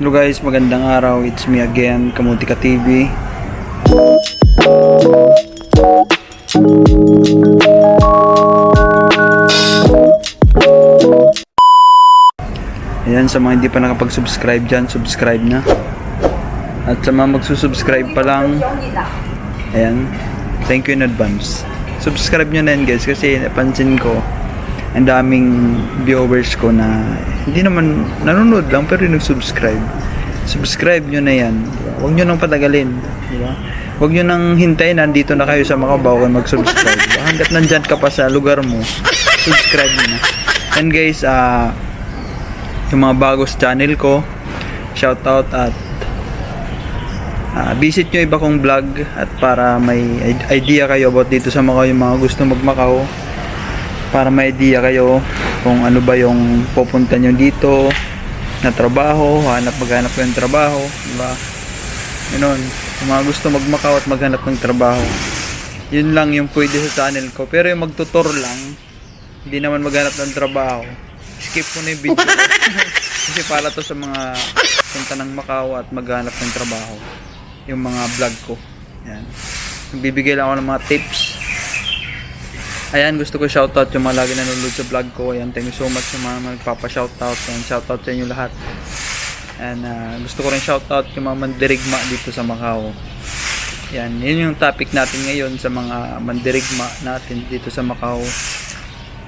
Hello guys, magandang araw. It's me again, Kamutika TV. Ayan, sa mga hindi pa nakapag-subscribe dyan, subscribe na. At sa mga magsusubscribe pa lang, ayan, thank you in advance. Subscribe nyo na yan guys kasi napansin ko, ang daming viewers ko na hindi naman nanonood lang pero nag-subscribe. Subscribe nyo na yan. Huwag nyo nang patagalin. Di ba? Huwag nyo nang hintayin nandito na kayo sa Macau bago kayo mag-subscribe. Hanggat nandyan ka pa sa lugar mo, subscribe na. And guys, ah, yung mga bago channel ko, shout out at ah, visit nyo iba kong vlog at para may idea kayo about dito sa Macau yung mga gusto mag-Macau para may idea kayo kung ano ba yung pupunta nyo dito na trabaho, hanap maghanap ng trabaho, di ba? Yun, yung mga gusto magmakaw at maghanap ng trabaho. Yun lang yung pwede sa channel ko. Pero yung magtutor lang, hindi naman maghanap ng trabaho. Skip mo na yung video ko. Kasi para to sa mga punta ng Macau at maghanap ng trabaho. Yung mga vlog ko. Yan. Bibigay lang ako ng mga tips Ayan, gusto ko shoutout yung mga lagi nanonood sa vlog ko. Ayan, thank you so much sa mga magpapa-shoutout. Ayan, shoutout sa inyo lahat. And ah, gusto ko rin shoutout yung mga mandirigma dito sa Macau. Yan, yun yung topic natin ngayon sa mga mandirigma natin dito sa Macau.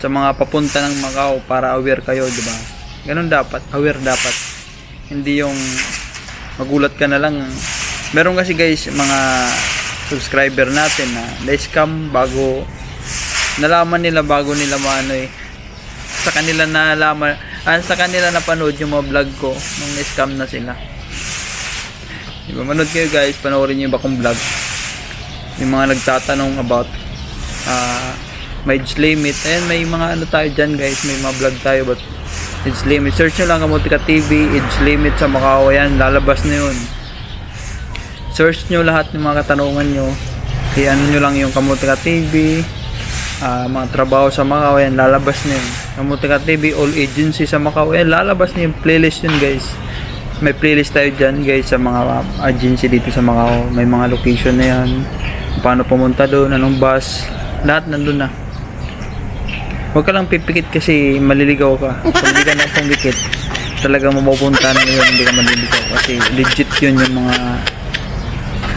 Sa mga papunta ng Macau para aware kayo, di ba? Ganun dapat, aware dapat. Hindi yung magulat ka na lang. Meron kasi guys, mga subscriber natin na na-scam bago nalaman nila bago nila maano eh. Sa kanila nalaman ah, sa kanila napanood yung mga vlog ko nung na-scam na sila. Di ba? Manood kayo guys. Panoorin nyo yung iba kong vlog. Yung mga nagtatanong about ah may age limit. And may mga ano tayo dyan guys. May mga vlog tayo about age limit. Search nyo lang Kamutika TV age limit sa Macau. Yan lalabas na yun. Search nyo lahat ng mga katanungan nyo. I-ano nyo lang yung Kamutika TV ah, mga trabaho sa Macau yan lalabas na yun. Kamutika TV all agency sa Macau. Yan lalabas na yung playlist yun guys. May playlist tayo dyan guys sa mga agency dito sa Macau. May mga location na yan. Paano pumunta doon anong bus. Lahat nandun na. Huwag ka lang pipikit kasi maliligaw ka. Kung hindi ka na pumikit talaga mapupunta na yun hindi ka maliligaw. Kasi legit yun yung mga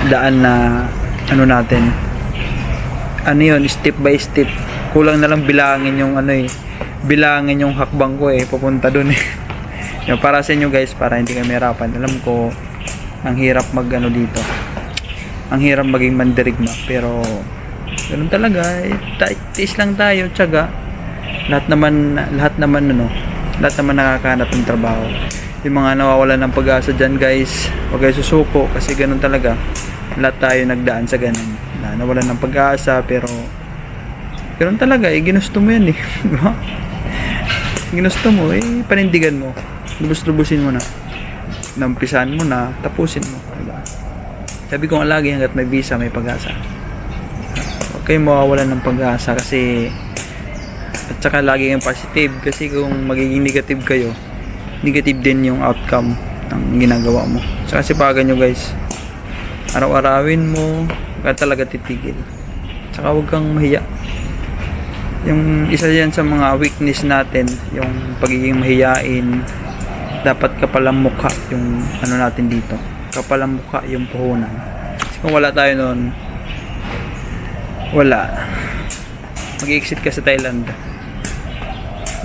daan na ano natin ano yun, step by step. Kulang na lang bilangin yung ano eh, bilangin yung hakbang ko eh, papunta dun eh. para sa inyo guys, para hindi kayo mahirapan. Alam ko, ang hirap mag ano dito. Ang hirap maging mandirigma, pero ganun talaga, eh, tiis lang tayo, tiyaga. Lahat naman, lahat naman ano, lahat naman nakakahanap ng trabaho. Yung mga nawawalan ng pag-asa dyan guys, huwag kayo susuko kasi ganun talaga. Lahat tayo nagdaan sa ganun. Na nawalan ng pag-asa pero ganun talaga eh, ginusto mo yan eh. Ginusto mo eh, panindigan mo. Lubos-lubusin mo na. Nampisan mo na, tapusin mo. Di ba? Sabi ko nga lagi hanggat may visa, may pag-asa. Huwag kayong mawawalan ng pag-asa kasi at saka lagi kang positive kasi kung magiging negative kayo, negative din yung outcome ng ginagawa mo. Saka sipagan nyo guys. Araw-arawin mo, ka talaga titigil. Saka huwag kang mahiya. Yung isa yan sa mga weakness natin, yung pagiging mahiyain, dapat kapalang mukha yung ano natin dito. Kapalang mukha yung puhunan. Kasi kung wala tayo noon, wala. Mag-exit ka sa Thailand.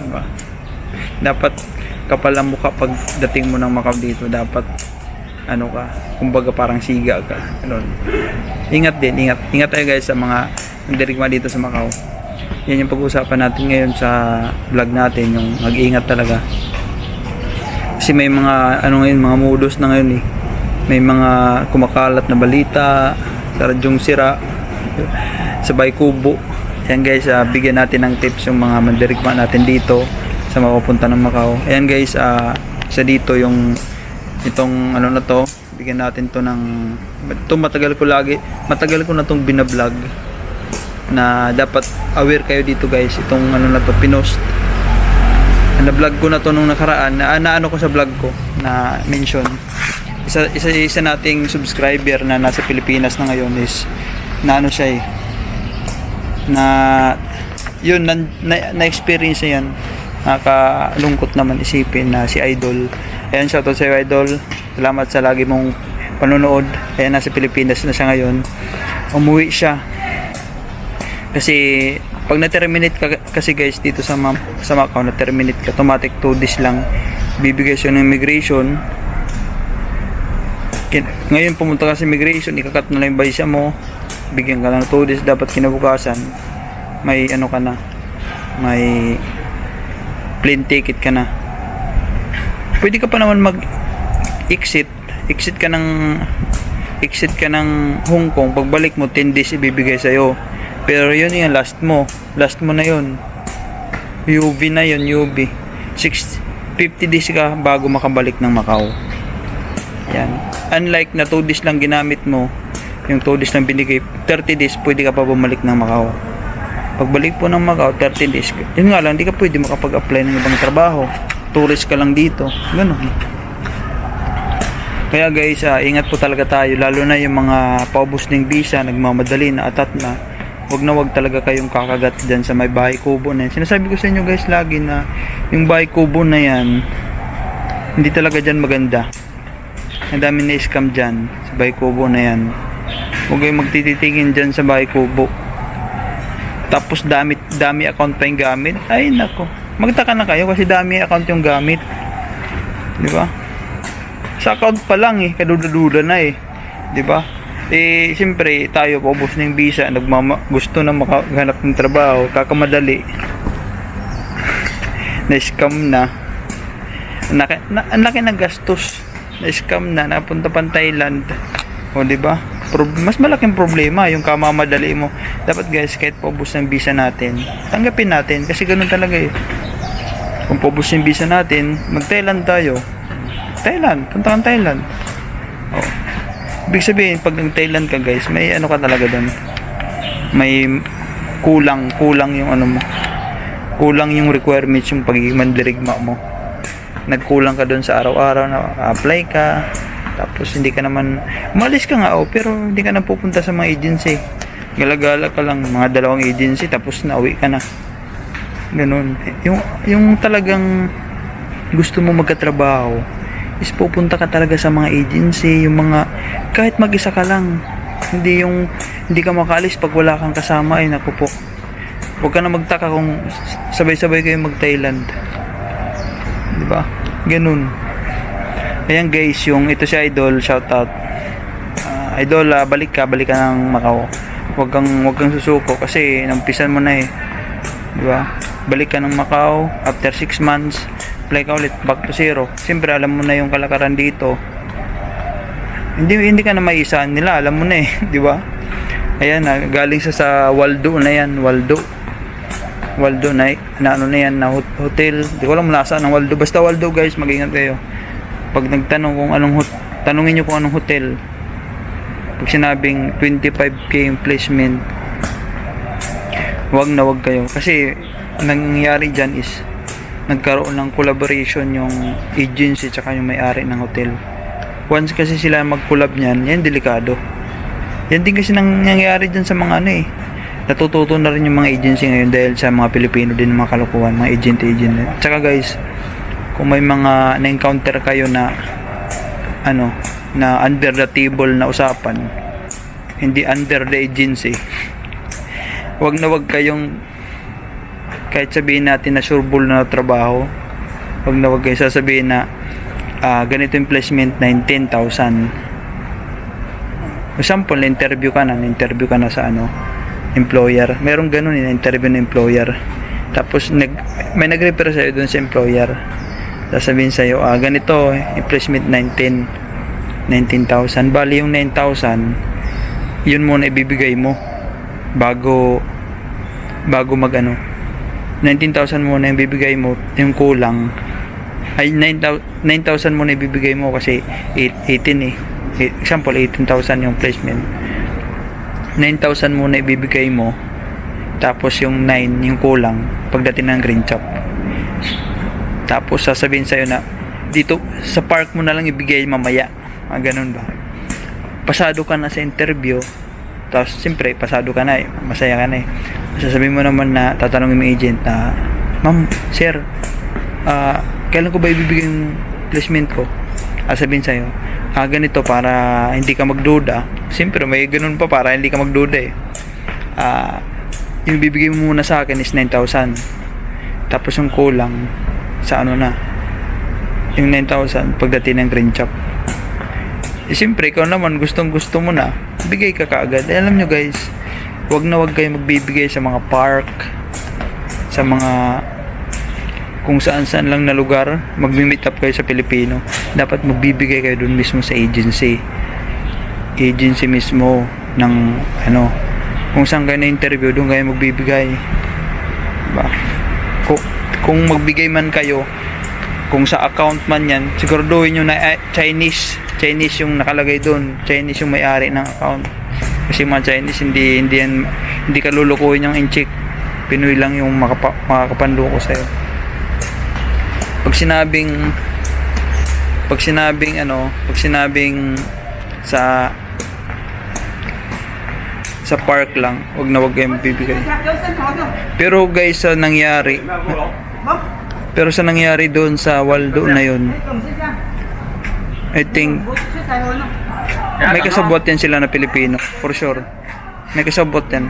Diba? Dapat kapalang mukha pag dating mo ng Macau dito. Dapat ano ka, kumbaga parang siga ka. Ganun. Ingat din, ingat. Ingat tayo guys sa mga nandirigma dito sa Macau. Yan yung pag-uusapan natin ngayon sa vlog natin, yung mag-ingat talaga. Kasi may mga, ano ngayon, mga modus na ngayon eh. May mga kumakalat na balita, sa radyong sira, sa Baykubo. Yan guys, ah, bigyan natin ng tips yung mga mandirigma natin dito sa mapupunta ng Macau. Ayan guys, ah, isa dito yung itong ano na to, bigyan natin to ng ito matagal ko lagi, matagal ko na tong binablog na dapat aware kayo dito guys, itong ano na to, pinost Na-vlog ko na to nung nakaraan. Na, na ano ko sa vlog ko na mention. Isa, isa, isa nating subscriber na nasa Pilipinas na ngayon is na ano siya eh. Na yun, na, na, na-experience niya yan. Nakakalungkot naman isipin na si Idol. Ayan, shoutout sa iyo, Idol. Salamat sa lagi mong panonood. Ayan, nasa Pilipinas na siya ngayon. Umuwi siya. Kasi pag na-terminate ka kasi guys dito sa ma- sa Macau na-terminate ka automatic 2 days lang bibigay siya ng immigration Kin- ngayon pumunta ka sa immigration ikakat na lang yung visa mo bigyan ka ng 2 days dapat kinabukasan may ano ka na may plane ticket ka na pwede ka pa naman mag exit exit ka ng exit ka ng Hong Kong. Pagbalik mo 10 days ibibigay sa'yo. Pero yun yung last mo. Last mo na yun. UV na yun UV 6, 50 days ka bago makabalik ng Macau. Yan. Unlike na 2 days lang ginamit mo yung 2 days lang binigay 30 days pwede ka pa bumalik ng Macau. Pagbalik po ng Macau 30 days. Yun nga lang hindi ka pwede makapag-apply ng ibang trabaho tourist ka lang dito ganun kaya guys, ah, ingat po talaga tayo lalo na yung mga paubos ng visa, nagmamadali na atat na. Wag na wag talaga kayong kakagat dyan sa may bahay kubo na yan. Sinasabi ko sa inyo guys lagi na yung bahay kubo na yan, hindi talaga dyan maganda. Ang dami na scam dyan sa bahay kubo na yan. Huwag kayong magtititingin dyan sa bahay kubo. Tapos dami, dami account pa yung gamit. Ay nako. Magtaka na kayo kasi dami account yung gamit. Di ba? sa account pa lang eh, kaduda-duda na eh. 'Di ba? Eh, siyempre, tayo paubos ng visa, nagmama, gusto na makahanap ng trabaho, kakamadali. Na. Laki, na, ang laki ng gastos. Na-scam na, napunta pang Thailand. O, di ba? Mas malaking problema yung kamamadali mo. Dapat guys, kahit paubos ng visa natin, tanggapin natin. Kasi ganun talaga eh. Kung paubos yung visa natin, mag-Thailand tayo. Thailand, punta kang Thailand. Oh. Ibig sabihin, pag nag-Thailand ka guys, may ano ka talaga doon. May kulang, kulang yung ano mo. Kulang yung requirements yung pagiging mandirigma mo. Nagkulang ka doon sa araw-araw na apply ka. Tapos hindi ka naman, umalis ka nga oh, pero hindi ka na pupunta sa mga agency. Galagala ka lang, mga dalawang agency, tapos nauwi ka na. Ganun. Yung, yung talagang gusto mo magkatrabaho, is pupunta ka talaga sa mga agency, yung mga kahit mag-isa ka lang. Hindi yung hindi ka makaalis pag wala kang kasama ay naku po. Huwag ka na magtaka kung sabay-sabay kayo mag-Thailand. 'Di ba? Ganun. Ayan guys, yung ito si Idol, shout out. Ah, Idol, ah, balik ka, balik ka ng Macau. Huwag kang huwag kang susuko kasi nampisan mo na eh. 'Di ba? Balik ka ng Macau. After 6 months apply ka ulit back to zero. Siyempre alam mo na yung kalakaran dito. Hindi hindi ka na maisahan nila alam mo na eh di ba? Ayan na galing sa sa Waldo na yan Waldo. Waldo na, na ano na yan na hot- hotel. Di ko alam nasaan ang Waldo. Basta Waldo guys mag-ingat kayo. Pag nagtanong kung anong hot tanungin nyo kung anong hotel. Pag sinabing 25k yung placement wag na wag kayo. Kasi ang nangyayari dyan is nagkaroon ng collaboration yung agency tsaka yung may-ari ng hotel. Once kasi sila mag-collab niyan, yan delikado. Yan din kasi nangyayari dyan sa mga ano eh. Natututo na rin yung mga agency ngayon dahil sa mga Pilipino din mga kalukuhan, mga agent-agent. Tsaka guys, kung may mga na-encounter kayo na ano, na under the table na usapan, hindi under the agency, wag na wag kayong kahit sabihin natin na sureball na trabaho wag na wag kayo sasabihin na ah, ganito yung placement 19,000 example interview ka na interview ka na sa ano employer. Merong ganun eh interview ng employer. Tapos nag, may nag-refer sa'yo dun sa employer. Sasabihin sa'yo ah, ganito yung placement 19 19,000 bali yung 9,000 yun muna ibibigay mo bago bago mag ano 19,000 muna yung bibigay mo, yung kulang. Ay, 9,000 9,000 muna ibibigay mo kasi 8, 18 eh. Example, 18,000 yung placement. 9,000 muna ibibigay mo. Tapos yung 9, yung kulang, pagdating ng green chop. Tapos sasabihin sa'yo na, dito, sa park mo na lang ibigay mamaya. Mga ganun ba? Pasado ka na sa interview, tapos siyempre, pasado ka na eh, masaya ka na eh. Sasabihin mo naman na, tatanungin mo agent na, Ma'am, sir, ah, kailan ko ba ibibigay yung placement ko? Ah, sabihin sa'yo, ah, ganito para hindi ka magduda. Siyempre, may ganun pa para hindi ka magduda eh. Ah, yung bibigay mo muna sa akin is 9,000. Tapos yung kulang sa ano na, yung 9,000 pagdating ng green chop. Eh, siyempre, ikaw naman, gustong gusto mo na, bigay ka kaagad. Eh, alam nyo guys, wag na wag kayo magbibigay sa mga park, sa mga kung saan saan lang na lugar, magmi-meet up kayo sa Pilipino. Dapat magbibigay kayo dun mismo sa agency. Agency mismo ng ano, kung saan kayo na-interview, doon kayo magbibigay. Diba? Kung, kung magbigay man kayo, kung sa account man yan, siguraduhin nyo na eh, Chinese. Chinese yung nakalagay doon. Chinese yung may-ari ng account. Kasi mga Chinese, hindi, hindi, yan, hindi ka lulukuhin yung inchik. Pinoy lang yung makapa, makakapanluko sa'yo. Pag sinabing, pag sinabing ano, pag sinabing sa sa park lang, wag na wag kayong bibigay. Pero guys, sa nangyari, pero sa nangyari doon sa Waldo na yun, I think may kasabot yan sila na Pilipino, for sure. May kasabot yan.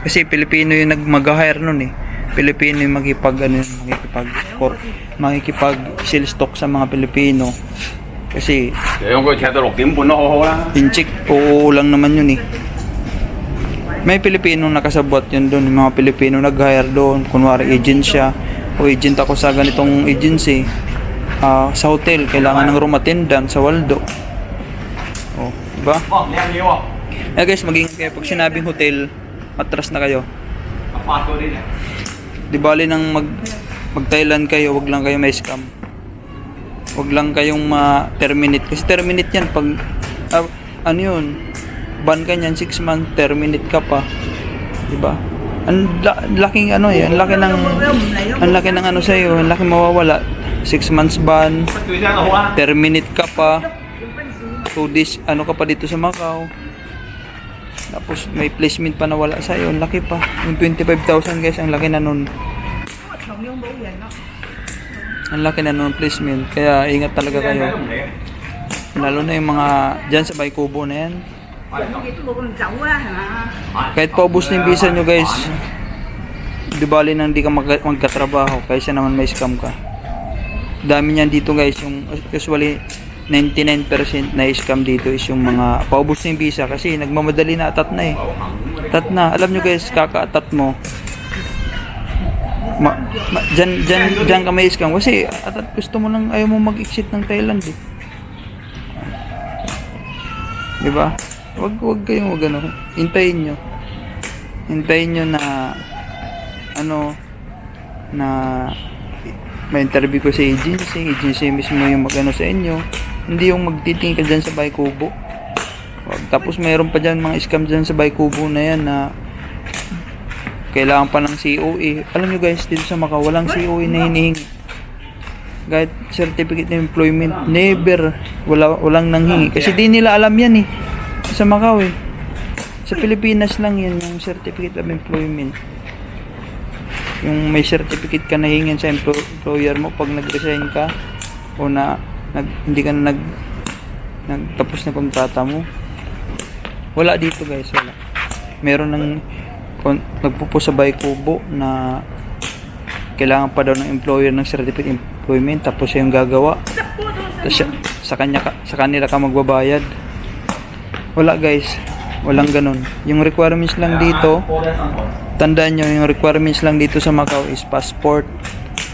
Kasi Pilipino yung nag-mag-hire nun eh. Pilipino yung magkipag, ano yun, magkipag, or, makikipag sales talk sa mga Pilipino. Kasi, yung ko, kaya tulog din po, nakuha Tinchik, oo lang naman yun eh. May Pilipino nakasabot yun doon, yung mga Pilipino nag-hire doon, kunwari agent siya, o agent ako sa ganitong agency, uh, sa hotel, kailangan ng room attendant sa Waldo. Diba? Oh, oh. Eh guys, maging kayo pag sinabing hotel, matras na kayo. Kapato rin eh. Di bali nang mag mag Thailand kayo, wag lang kayo may scam. Wag lang kayong ma-terminate. Kasi terminate yan pag, uh, ano yun, ban ka niyan 6 months, terminate ka pa. Di ba? Ang la- laking ano eh, ang laki ng ang laki ng ano sa iyo, ang laki mawawala. 6 months ban, ano, terminate ka pa. So this, ano ka pa dito sa Macau. Tapos may placement pa na wala sa'yo, ang laki pa. Yung 25,000 guys, ang laki na nun. Ang laki na nun placement, kaya ingat talaga kayo. Lalo na yung mga dyan sa Baykubo na yan. Kahit paubos na yung visa nyo guys, di bali nang di ka mag- magkatrabaho, kaysa naman may scam ka. Dami niyan dito guys, yung usually 99% na scam dito is yung mga paubos na yung visa kasi nagmamadali na atat na eh. Atat na. Alam nyo guys, kakaatat mo. Ma, ma, dyan, dyan, dyan ka may scam kasi atat gusto mo lang ayaw mo mag-exit ng Thailand eh. Di ba? Wag wag kayong wag ano. Hintayin nyo. Hintayin nyo na ano na may interview ko sa agency, agency mismo yung magano sa inyo. Hindi yung magtitingin ka dyan sa Baykubo. Tapos mayroon pa dyan mga scam dyan sa Baykubo na yan na kailangan pa ng COE. Alam nyo guys, dito sa Macau, walang COE na hinihingi. Kahit certificate of employment, never. Wala, walang nanghingi. Kasi di nila alam yan eh. Sa Macau eh. Sa Pilipinas lang yan yung certificate of employment. Yung may certificate ka na hingin sa emplo- employer mo pag nag-resign ka o na nag, hindi ka na nag nagtapos na kontrata mo. Wala dito guys, wala. Meron ng kon, nagpupo sa Baykubo na kailangan pa daw ng employer ng certificate employment tapos siya yung gagawa. Tapos siya, sa kanya ka, sa kanila ka magbabayad. Wala guys, walang ganun. Yung requirements lang dito, tandaan nyo, yung requirements lang dito sa Macau is passport,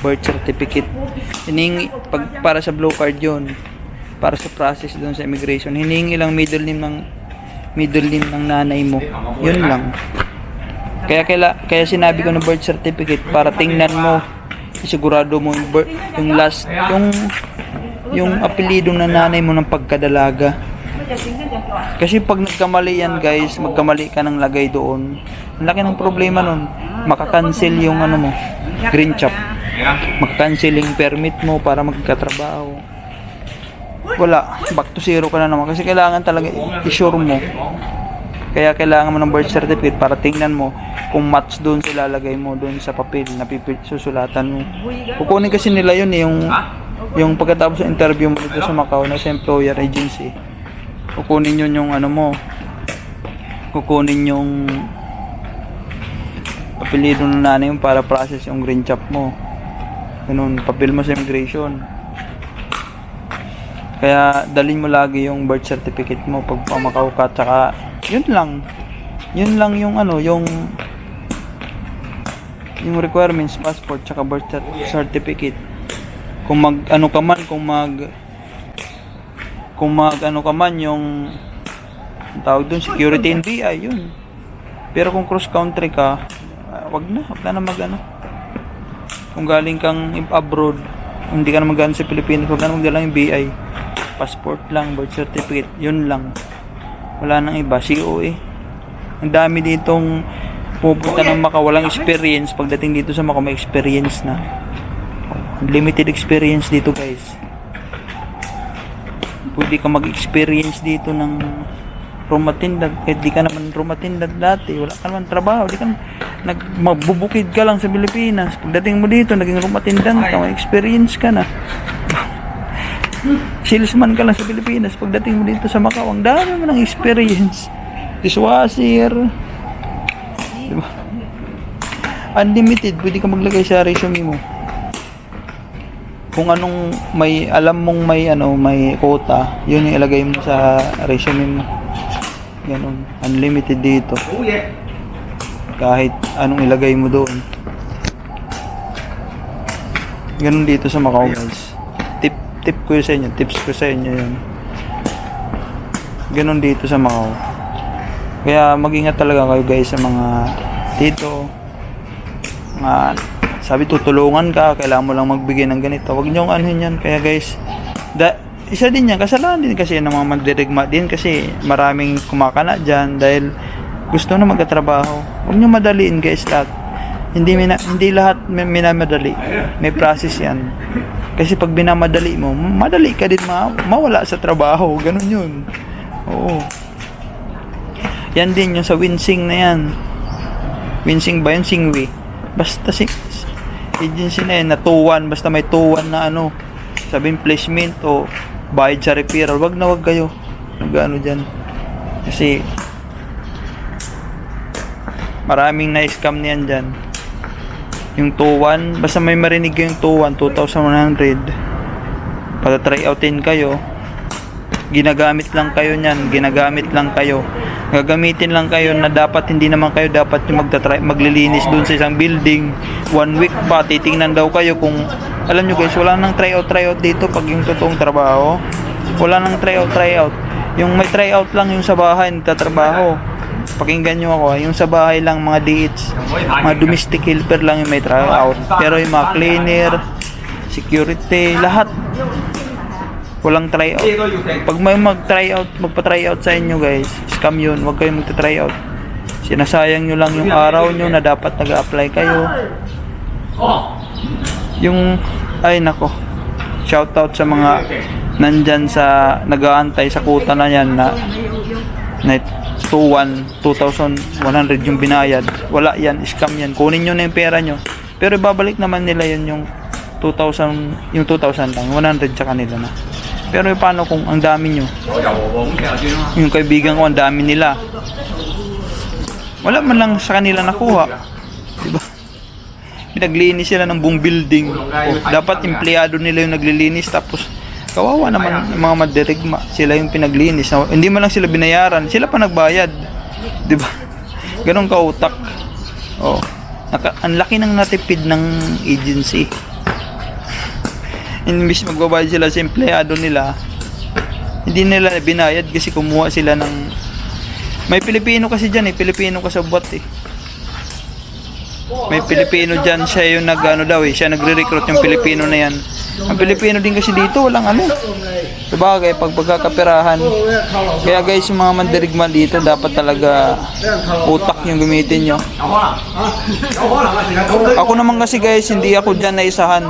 birth certificate. Hiningi, pag, para sa blue card yun, para sa process doon sa immigration, hiningi lang middle name ng middle name ng nanay mo. Yun lang. Kaya kaila, kaya sinabi ko ng birth certificate para tingnan mo sigurado mo yung, birth, yung last yung yung apelyido ng nanay mo ng pagkadalaga. Kasi pag nagkamali yan guys, magkamali ka ng lagay doon. Ang laki ng problema nun. Makakancel yung ano mo, green chop. Ayan. mag-canceling permit mo para magkatrabaho. Wala, back to zero ka na naman kasi kailangan talaga i-sure mo. Kaya kailangan mo ng birth certificate para tingnan mo kung match doon sa ilalagay mo doon sa papel na pipil susulatan mo. Kukunin kasi nila yun eh, yung yung pagkatapos ng interview mo dito sa Macau na sa employer agency. Kukunin yun yung ano mo. Kukunin yung apelido ng nanay mo para process yung green chop mo. Ganun, papel mo sa immigration. Kaya dalhin mo lagi yung birth certificate mo pag pamakaw ka tsaka yun lang. Yun lang yung ano, yung yung requirements, passport tsaka birth cer- certificate. Kung mag ano ka man, kung mag kung mag ano ka man yung tawag doon security and BI yun. Pero kung cross country ka, ah, wag na, wag na na mag ano. Kung galing kang abroad, hindi ka na magano sa Pilipinas, wag ka na magdala yung BI. Passport lang, birth certificate, yun lang. Wala nang iba, COA. Ang dami ditong pupunta ng Macau, walang experience. Pagdating dito sa Macau, may experience na. Limited experience dito guys. Pwede ka mag-experience dito ng attendant. Kahit di ka naman room attendant dati, wala ka naman trabaho. Di ka nag, magbubukid ka lang sa Pilipinas. Pagdating mo dito, naging room attendant ka, may experience ka na. Salesman ka lang sa Pilipinas. Pagdating mo dito sa Macau, ang dami mo ng experience. Dishwasher. Diba? Unlimited, pwede ka maglagay sa resume mo. Kung anong may alam mong may ano, may quota, yun yung ilagay mo sa resume mo. Ganun, unlimited dito. Oh. Kahit anong ilagay mo doon. Ganun dito sa Macau guys. Tip tip ko sa inyo, tips ko sa inyo yun. Ganun dito sa Macau. Kaya mag-ingat talaga kayo guys sa mga dito. Mga sabi tutulungan ka, kailangan mo lang magbigay ng ganito. Huwag niyo anuhin yan. Kaya guys, da, isa din yan, kasalanan din kasi ng mga magdirigma din kasi maraming kumakana dyan dahil gusto na magkatrabaho. Huwag niyo madaliin guys lahat. Hindi, mina, hindi lahat minamadali. May process yan. Kasi pag binamadali mo, madali ka din ma mawala sa trabaho. Ganun yun. Oo. Yan din yung sa Winsing na yan. Winsing ba yun? Singwi. Basta sing agency na yan, na 2-1. Basta may 2-1 na ano. Sabihin placement o bayad sa referral. Wag na wag kayo. Nag-ano dyan. Kasi maraming na-scam niyan dyan. Yung 2-1, basta may marinig yung 2-1, 2,100. Para try outin kayo, ginagamit lang kayo niyan, ginagamit lang kayo. Gagamitin lang kayo na dapat hindi naman kayo dapat yung magtatry, maglilinis doon sa isang building. One week pa, titingnan daw kayo kung alam nyo guys, wala nang try out try out dito pag yung totoong trabaho. Wala nang try out try out. Yung may try out lang yung sa bahay, nagtatrabaho. Pakinggan nyo ako, yung sa bahay lang mga DH, mga domestic helper lang yung may try out. Pero yung mga cleaner, security, lahat walang try out. Pag may mag-try out, magpa-try out sa inyo guys, scam yun, huwag kayong magta-try out. Sinasayang nyo lang yung araw nyo na dapat nag-apply kayo. Yung, ay nako, shoutout sa mga nandyan sa, nag-aantay sa kuta na yan na, na 2,1, 2,100 yung binayad. Wala yan, scam yan. Kunin nyo na yung pera nyo. Pero babalik naman nila yun yung 2,000, yung 2,000 lang, 100 sa kanila na. Pero paano kung ang dami nyo? Yung kaibigan ko, ang dami nila. Wala man lang sa kanila nakuha. Pinaglinis sila ng buong building. O, dapat empleyado nila yung naglilinis tapos kawawa naman yung mga madirigma. Sila yung pinaglinis. Na, hindi man lang sila binayaran. Sila pa nagbayad. Diba? Ganon ka utak. Oh. Naka, ang laki ng natipid ng agency. Imbis magbabayad sila sa empleyado nila, hindi nila binayad kasi kumuha sila ng... May Pilipino kasi dyan eh, Pilipino kasabwat eh. May Pilipino dyan, siya yung nag ano daw eh, siya nagre-recruit yung Pilipino na yan. Ang Pilipino din kasi dito, walang ano. Sabagay, pag pagkakapirahan. Kaya guys, yung mga mandirigma dito, dapat talaga utak yung gamitin nyo. Ako naman kasi guys, hindi ako dyan naisahan.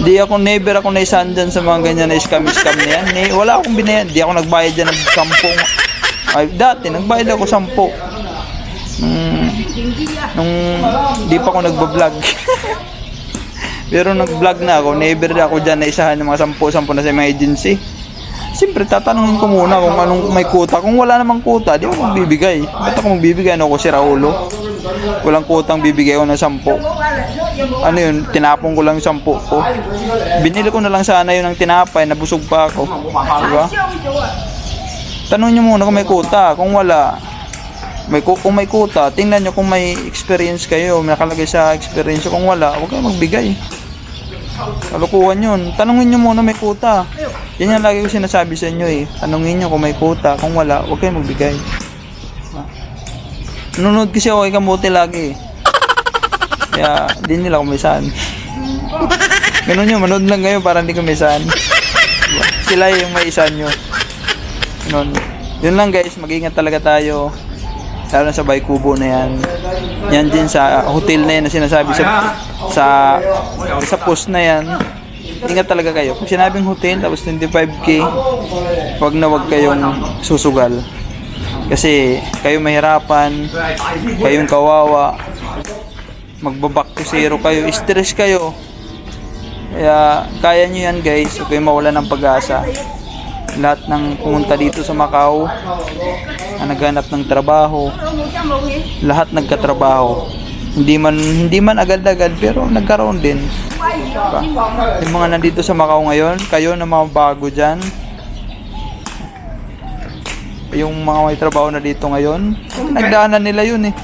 Hindi ako, never ako naisahan dyan sa mga ganyan na scam-scam na yan. Eh, wala akong binayan. Hindi ako nagbayad dyan ng sampung. Ay, dati, nagbayad ako sampu. Nung, nung di pa ako nagbablog. Pero nag-vlog na ako, never ako dyan na isahan ng mga sampu-sampu na sa mga agency. Siyempre, tatanungin ko muna kung anong may kuta. Kung wala namang kuta, di ako magbibigay. Ba't ako magbibigay? Ano ko si Raulo? Walang kutang bibigay ko ng sampu. Ano yun, tinapon ko lang yung sampu ko. Binili ko na lang sana yun ng tinapay, nabusog pa ako. Diba? Tanong nyo muna kung may kuta. Kung wala, may ku- kung may kuta, tingnan nyo kung may experience kayo, may nakalagay sa experience. Kung wala, huwag kayo magbigay. Kalukuhan yun. Tanungin nyo muna may kuta. Yan yung lagi ko sinasabi sa inyo eh. Tanungin nyo kung may kuta. Kung wala, huwag kayo magbigay. Nunod kasi ako kay Kamuti lagi eh. Kaya, di nila kumisan. Ganun yun, manood lang kayo para hindi kumisan. Diba? Sila yung may isan nyo. Ganun. Yun lang guys, mag-ingat talaga tayo. Lalo na sa Baykubo na yan. Yan din sa hotel na yan na sinasabi sa sa sa post na yan. Ingat talaga kayo. Kung sinabing hotel tapos 25k, wag na wag kayong susugal. Kasi kayo mahirapan, kayong kawawa, magbaback to zero kayo, stress kayo. Kaya kaya nyo yan guys, huwag kayong mawala ng pag-asa. Lahat ng pumunta dito sa Macau, na naghanap ng trabaho, lahat nagkatrabaho. Hindi man hindi man agad-agad pero nagkaroon din. Diba? Yung mga nandito sa Macau ngayon, kayo na mga bago diyan. Yung mga may trabaho na dito ngayon, nagdaanan nila yun eh.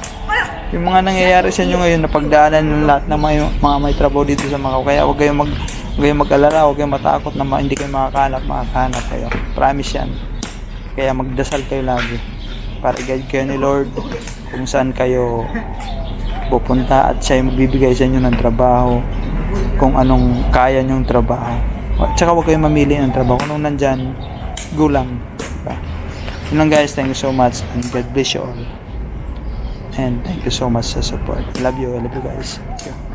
Yung mga nangyayari sa inyo ngayon, napagdaanan ng lahat ng mga, mga may trabaho dito sa Macau. Kaya huwag kayong mag huwag kayong mag-alala, huwag kayong matakot na ma- hindi kayo makakahanap, makakahanap kayo. Promise yan. Kaya magdasal kayo lagi para i-guide kayo ni Lord kung saan kayo pupunta at siya yung magbibigay sa inyo ng trabaho kung anong kaya nyong trabaho. At saka huwag kayong mamili ng trabaho. Kung anong nandyan, gulang. Diba? Yun lang guys, thank you so much and God bless you all. And thank you so much sa support. I love you, I love you guys. Thank you.